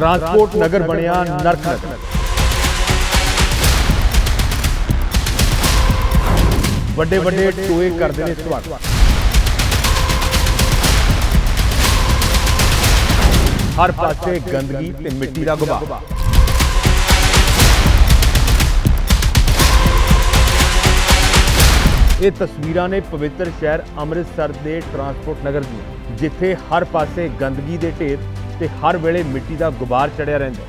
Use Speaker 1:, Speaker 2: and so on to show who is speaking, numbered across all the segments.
Speaker 1: Transport ਨਗਰ ਬਣਿਆ ਨਰਕ ਨਗਰ ਵੱਡੇ ਵੱਡੇ ਟੋਏ ਕਰਦੇ ਨੇ ਸਵਾਗਤ ਹਰ ਪਾਸੇ ਗੰਦਗੀ ਤੇ ਮਿੱਟੀ ਦਾ ਗੁਬਾਰ ਇਹ ਤਸਵੀਰਾਂ ਨੇ ਪਵਿੱਤਰ ਸ਼ਹਿਰ ਅੰਮ੍ਰਿਤਸਰ ਦੇ ਟਰਾਂਸਪੋਰਟ ਨਗਰ ਦੀਆਂ ਜਿੱਥੇ ਹਰ ਪਾਸੇ ਗੰਦਗੀ ਦੇ ਢੇਰ ਤੇ ਹਰ ਵੇਲੇ ਮਿੱਟੀ ਦਾ ਗੁਬਾਰ ਚੜਿਆ ਰਹਿੰਦਾ ਹੈ।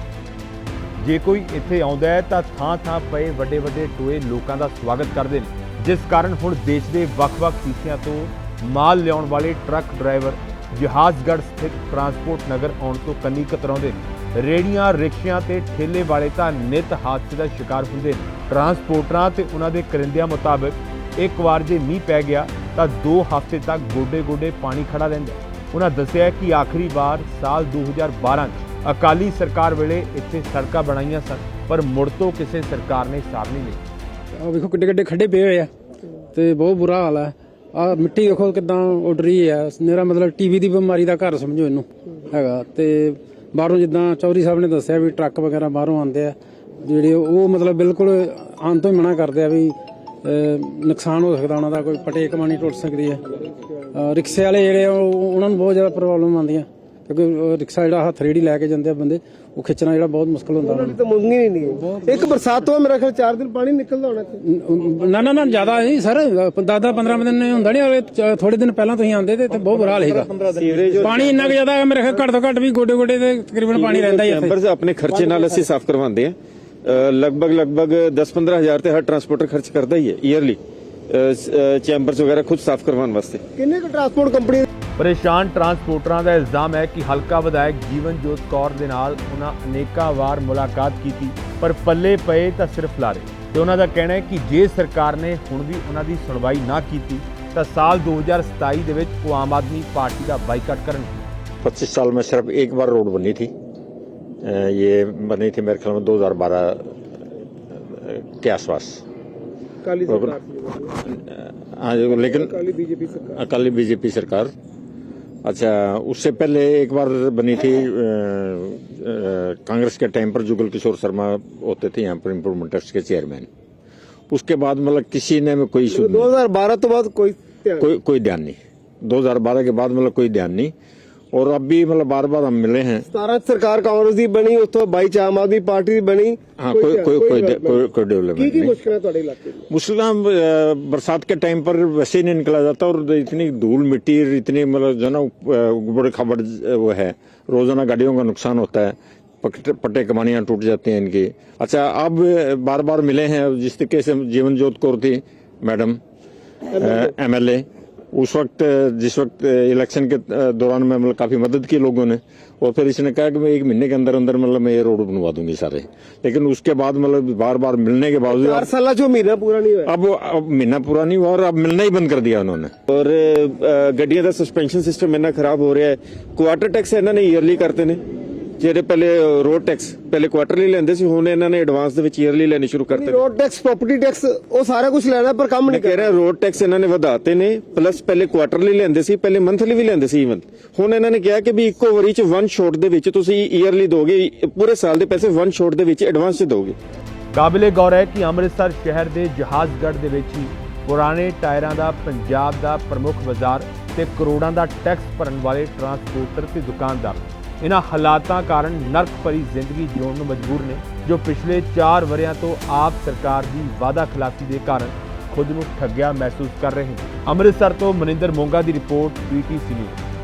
Speaker 1: ਜੇ ਕੋਈ ਇੱਥੇ ਆਉਂਦਾ ਹੈ ਤਾਂ ਥਾਂ ਥਾਂ ਪਏ ਵੱਡੇ ਵੱਡੇ ਟੋਏ ਲੋਕਾਂ ਦਾ ਸਵਾਗਤ ਕਰਦੇ ਨੇ। ਜਿਸ ਕਾਰਨ ਹੁਣ ਦੇਸ਼ ਦੇ ਵੱਖ-ਵੱਖ ਹਿੱਸਿਆਂ ਤੋਂ ਮਾਲ ਲਿਆਉਣ ਵਾਲੇ ਟਰੱਕ ਡਰਾਈਵਰ ਜਹਾਜ਼ਗੜ੍ਹ ਸਥਿਤ ਟਰਾਂਸਪੋਰਟ ਨਗਰ ਆਉਣ ਤੋਂ ਕੰਨੀ ਕਤਰਾਉਂਦੇ ਨੇ। ਰੇੜੀਆਂ, ਰਿਕਸ਼ਿਆਂ ਤੇ ਠੇਲੇ ਵਾਲੇ ਤਾਂ ਨਿਤ ਹਾਦਸੇ ਦਾ ਸ਼ਿਕਾਰ ਹੁੰਦੇ ਨੇ। ਟਰਾਂਸਪੋਰਟਰਾਂ ਤੇ ਉਹਨਾਂ ਦੇ ਕਰਿੰਦਿਆਂ ਮੁਤਾਬਕ ਇੱਕ ਵਾਰ ਜੇ ਮੀਂਹ ਪੈ ਗਿਆ ਤਾਂ 2 ਹਫ਼ਤੇ ਤੱਕ ਗੋਡੇ-ਗੋਡੇ ਪਾਣੀ ਖੜਾ ਰਹਿੰਦਾ ਉਹਨਾਂ ਦੱਸਿਆ ਕਿ ਆਖਰੀ ਵਾਰ ਸਾਲ 2012 ਚ ਅਕਾਲੀ ਸਰਕਾਰ ਵੇਲੇ ਇੱਥੇ ਸੜਕਾਂ ਬਣਾਈਆਂ ਸਨ, ਪਰ ਮੁੜ ਤੋਂ ਕਿਸੇ ਸਰਕਾਰ ਨੇ ਸਾਰ ਨਹੀਂ। ਲਈ
Speaker 2: ਆ ਵੇਖੋ ਕਿੱਡੇ ਕਿੱਡੇ ਖੱਡੇ ਪਏ ਹੋਏ ਆ ਤੇ ਬਹੁਤ ਬੁਰਾ ਹਾਲ ਹੈ ਆ ਮਿੱਟੀ ਦੇਖੋ ਕਿਦਾਂ ਉੱਡ ਰਹੀ ਹੈ ਮੇਰਾ ਮਤਲਬ ਟੀਵੀ ਦੀ ਬਿਮਾਰੀ ਦਾ ਘਰ ਸਮਝੋ ਇਹਨੂੰ ਹੈਗਾ। ਤੇ ਬਾਹਰੋਂ ਜਿੱਦਾਂ ਚੌਧਰੀ ਸਾਹਿਬ ਨੇ ਦੱਸਿਆ ਵੀ ਟਰੱਕ ਵਗੈਰਾ ਬਾਹਰੋਂ ਆਉਂਦੇ ਆ, ਜਿਹੜੇ ਉਹ ਮਤਲਬ ਬਿਲਕੁਲ ਆਉਣ ਤੋਂ ਹੀ ਮਨਾ ਕਰਦੇ ਆ ਵੀ ਨੁਕਸਾਨ ਹੋ ਸਕਦਾ ਉਹਨਾਂ ਦਾ, ਕੋਈ ਪਟੇ ਕਮਾਣੀ ਟੁੱਟ ਸਕਦੀ ਹੈ ਰਿਕਸ਼ੇ ਵਾਲੇ ਜਿਹੜੇ ਆ, ਉਹ ਉਹਨਾਂ ਨੂੰ ਬਹੁਤ ਜ਼ਿਆਦਾ ਪ੍ਰੋਬਲਮ ਆਉਂਦੀਆਂ। ਕਿਉਂਕਿ ਰਿਕਸ਼ਾ ਜਿਹੜਾ ਹੱਥ ਰੇੜੀ ਲੈ ਕੇ ਜਾਂਦੇ ਆ ਬੰਦੇ ਉਹ ਖਿੱਚਣਾ ਜਿਹੜਾ ਬਹੁਤ ਮੁਸ਼ਕਲ ਹੁੰਦਾ। ਉਹਨਾਂ ਨੂੰ
Speaker 3: ਤਾਂ ਮੁੰਨੀ ਹੀ ਨਹੀਂ ਹੈ। ਇੱਕ ਬਰਸਾਤ ਤੋਂ ਮੇਰਾ ਖਿਆਲ 4 ਦਿਨ ਪਾਣੀ ਨਿਕਲਦਾ ਹੋਣਾ ਇੱਥੇ।
Speaker 2: ਨਾ ਨਾ ਨਾ ਜ਼ਿਆਦਾ ਨਹੀਂ ਸਰ। 10 15 ਦਿਨ ਹੁੰਦਾ ਨਹੀਂ ਥੋੜੇ ਦਿਨ ਪਹਿਲਾਂ ਤੁਸੀਂ ਆਂਦੇ ਤੇ ਇੱਥੇ ਬਹੁਤ ਬੁਰਾ ਹਾਲ ਸੀਗਾ। ਪਾਣੀ ਇੰਨਾ ਕੁ ਜ਼ਿਆਦਾ ਹੈ, ਮੇਰੇ ਖਿਆਲ ਘੱਟ ਤੋਂ ਘੱਟ ਵੀ ਗੋਡੇ ਗੋਡੇ ਤੇ ਤਕਰੀਬਨ ਪਾਣੀ ਰਹਿੰਦਾ ਹੀ ਹੈ ਇੱਥੇ।
Speaker 4: ਚੈਂਬਰਸ ਆਪਣੇ ਖਰਚੇ ਨਾਲ ਅਸੀਂ ਸਾਫ਼ ਕਰਵਾਉਂਦੇ ਆ ਲਗਭਗ ਲਗਭਗ 10-15 ਹਜ਼ਾਰ ਤੇ ਹਰ ਟਰਾਂਸਪੋਰਟਰ ਖਰਚ ਕਰਦਾ ਹੀ ਹੈ ਈਅਰਲੀ ਚੈਂਬਰਸ ਵਗੈਰਾ ਖੁਦ ਸਾਫ਼ ਕਰਵਾਉਣ ਵਾਸਤੇ
Speaker 3: ਕਿੰਨੇ ਕੁ ਟਰਾਂਸਪੋਰਟ ਕੰਪਨੀ
Speaker 1: ਪਰੇਸ਼ਾਨ ਟਰਾਂਸਪੋਰਟਰਾਂ ਦਾ ਇਲਜ਼ਾਮ ਹੈ ਕਿ ਹਲਕਾ ਵਿਧਾਇਕ ਜੀਵਨਜੋਤ ਕੌਰ ਦੇ ਨਾਲ ਉਹਨਾਂ ਅਨੇਕਾਂ ਵਾਰ ਮੁਲਾਕਾਤ ਕੀਤੀ ਪਰ ਪੱਲੇ ਪਏ ਤਾਂ ਸਿਰਫ ਲਾਰੇ ਤੇ ਉਹਨਾਂ ਦਾ ਕਹਿਣਾ ਹੈ ਕਿ ਜੇ ਸਰਕਾਰ ਨੇ ਹੁਣ ਵੀ ਉਹਨਾਂ ਦੀ ਸੁਣਵਾਈ ਨਾ ਕੀਤੀ ਤਾਂ ਸਾਲ 2027 ਦੇ ਵਿੱਚ ਉਹ ਆਮ ਆਦਮੀ ਪਾਰਟੀ ਦਾ ਬਾਈਕਾਟ ਕਰਨਗੇ
Speaker 5: 25 साल में सिर्फ एक बार रोड बनी थी अ, ये बनी थी मेरे ख्याल में 2012 के आसपास
Speaker 3: सरकार
Speaker 5: हाँ लेकिन
Speaker 3: अकाली बीजेपी सरकार।
Speaker 5: अकाली बीजेपी सरकार। अच्छा उससे पहले एक बार बनी थी कांग्रेस के टाइम पर जुगल किशोर शर्मा होते थे यहाँ पर इम्प्रूवमेंट ट्रस्ट के चेयरमैन उसके बाद मतलब किसी ने में कोई इशू तो
Speaker 3: दो हज़ार बारह तो बाद
Speaker 5: कोई कोई कोई ध्यान नहीं। 2012 के बाद मतलब कोई ध्यान नहीं। और अब भी मतलब बार बार हम मिले हैं
Speaker 3: 17 ਚ ਸਰਕਾਰ ਕਾਂਗਰਸ ਦੀ ਬਣੀ ਉਸ ਤੋਂ 22 ਚ ਆਮ ਆਦਮੀ ਪਾਰਟੀ ਦੀ ਬਣੀ
Speaker 5: हाँ कोई कोई कोई
Speaker 3: development
Speaker 5: कोई कोई
Speaker 3: ਕੀ
Speaker 5: डेवलपमेंट
Speaker 3: ਕੀ
Speaker 5: नहीं
Speaker 3: ਮੁਸ਼ਕਲਾਂ ਤੁਹਾਡੇ ਇਲਾਕੇ ਦੀ
Speaker 5: मुस्लिम अ, बरसात के टाइम पर वैसे ही नहीं निकला जाता और इतनी धूल मिट्टी और इतनी मतलब जो है ना अ, बड़े खबर वो है रोजाना गाड़ियों का नुकसान होता है पट- पट्टे कमानियां टूट जाती हैं इनकी अच्छा अब बार बार मिले हैं जिस तरीके से जीवन जोत कौर थी मैडम एमएलए उस वक्त जिस वक्त इलेक्शन के दौरान में मतलब काफ़ी मदद की लोगों ने और फिर इसने कहा कि मैं एक महीने के अंदर अंदर मतलब मैं ये रोड बनवा दूँगी सारे। लेकिन उसके बाद मतलब बार बार मिलने के बावजूद
Speaker 3: हर साल जो महीना पूरा नहीं हुआ?
Speaker 5: अब अब महीना पूरा नहीं हुआ और अब मिलना ही बंद कर दिया उन्होंने।
Speaker 4: और गड्डिया का सस्पेंशन सिस्टम इन्ना खराब हो रहा है। क्वार्टर टैक्स इन्होंने ईयरली करते हैं ਜਿਹੜੇ ਪਹਿਲੇ ਰੋਡ ਟੈਕਸ ਪਹਿਲੇ ਕੁਆਟਰਲੀ ਲੈਂਦੇ ਸੀ ਹੁਣ ਇਹਨਾਂ ਨੇ ਐਡਵਾਂਸ ਦੇ ਵਿੱਚ ਈਅਰਲੀ ਲੈਣੇ ਸ਼ੁਰੂ ਕਰਤੇ
Speaker 3: ਰੋਡ ਟੈਕਸ ਪ੍ਰਾਪਰਟੀ ਟੈਕਸ ਉਹ ਸਾਰਾ ਕੁਝ ਲੈਣਾ ਪਰ ਕੰਮ ਨਹੀਂ ਕਰ
Speaker 4: ਰਿਹਾ ਰੋਡ ਟੈਕਸ ਇਹਨਾਂ ਨੇ ਵਧਾਤੇ ਨੇ ਪਲੱਸ ਪਹਿਲੇ ਕੁਆਟਰਲੀ ਲੈਂਦੇ ਸੀ ਪਹਿਲੇ ਮੰਥਲੀ ਵੀ ਲੈਂਦੇ ਸੀ ਇਵਨ ਹੁਣ ਇਹਨਾਂ ਨੇ ਕਿਹਾ ਕਿ ਵੀ ਇੱਕੋ ਵਾਰੀ ਚ ਵਨ ਸ਼ੋਟ ਦੇ ਵਿੱਚ ਤੁਸੀਂ ਈਅਰਲੀ ਦੋਗੇ ਪੂਰੇ ਸਾਲ ਦੇ ਪੈਸੇ ਵਨ ਸ਼ੋਟ ਦੇ ਵਿੱਚ ਐਡਵਾਂਸ ਚ ਦੋਗੇ।
Speaker 1: ਕਾਬਿਲੇ ਗੌਰ ਹੈ ਕਿ ਅੰਮ੍ਰਿਤਸਰ ਸ਼ਹਿਰ ਦੇ ਜਹਾਜ਼ਗੜ੍ਹ ਦੇ ਵਿੱਚ ਹੀ ਪੁਰਾਣੇ ਟਾਇਰਾਂ ਦਾ ਪੰਜਾਬ ਦਾ ਪ੍ਰਮੁੱਖ ਬਾਜ਼ਾਰ ਤੇ ਕਰੋੜਾਂ ਦਾ ਟੈਕਸ ਭਰਨ ਵਾਲੇ ਟਰਾਂਸਪੋਰਟਰ ਤੇ ਦੁਕਾਨਦਾਰ। ਇਹਨਾਂ ਹਾਲਾਤਾਂ ਕਾਰਨ ਨਰਕ ਭਰੀ ਜ਼ਿੰਦਗੀ ਜਿਉਣ ਨੂੰ ਮਜਬੂਰ ਨੇ, ਜੋ ਪਿਛਲੇ 4 ਵਰਿਆਂ ਤੋਂ ਆਪ ਸਰਕਾਰ ਦੀ ਵਾਅਦਾ ਖਿਲਾਫੀ ਦੇ ਕਾਰਨ ਖੁਦ ਨੂੰ ਠੱਗਿਆ ਮਹਿਸੂਸ ਕਰ ਰਹੇ ਨੇ। ਅੰਮ੍ਰਿਤਸਰ ਤੋਂ ਮਨਿੰਦਰ ਮੋਂਗਾ ਦੀ ਰਿਪੋਰਟ ਪੀਟੀਸੀ ਨਿਊਜ਼